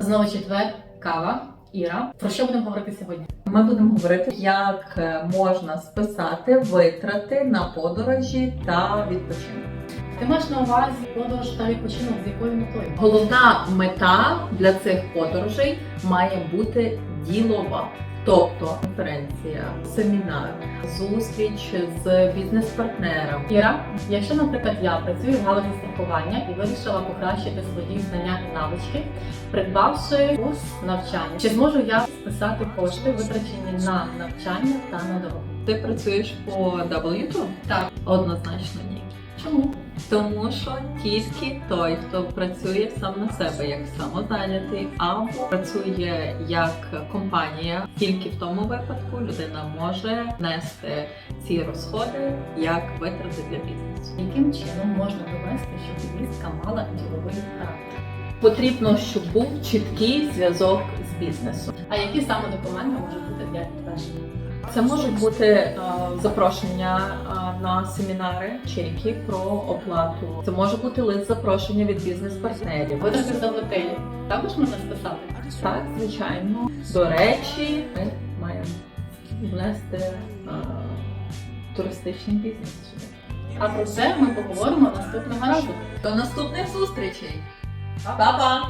Знову четвер, кава, Іра. Про що будемо говорити сьогодні? Ми будемо говорити, як е, можна списати витрати на подорожі та відпочинок. Ти маєш на увазі подорож та відпочинок з якою метою? Головна мета для цих подорожей має бути ділова. Тобто конференція, семінар, зустріч з бізнес-партнером. Іра, якщо, наприклад, я працюю в галузі страхування і вирішила покращити свої знання і навички, придбавши курс навчання, чи зможу я списати кошти, витрачені на навчання та на дорогу? Ти працюєш по W2? Так. Однозначно ні. Чому? Тому що тільки той, хто працює сам на себе як самозайнятий, або працює як компанія, тільки в тому випадку людина може нести ці розходи як витрати для бізнесу. Яким чином можна довести, що поїздка мала діловий характер? Потрібно, щоб був чіткий зв'язок з бізнесом. А які саме документи можуть бути для підтвердження? Це можуть бути е, запрошення е, на семінари які про оплату. Це може бути лист запрошення від бізнес-партнерів. Витрати за готелі також можна списати. Так, звичайно. До речі, ми маємо внести е, туристичний бізнес сюди. А про це ми поговоримо наступного разу. До наступних зустрічей! Па-па!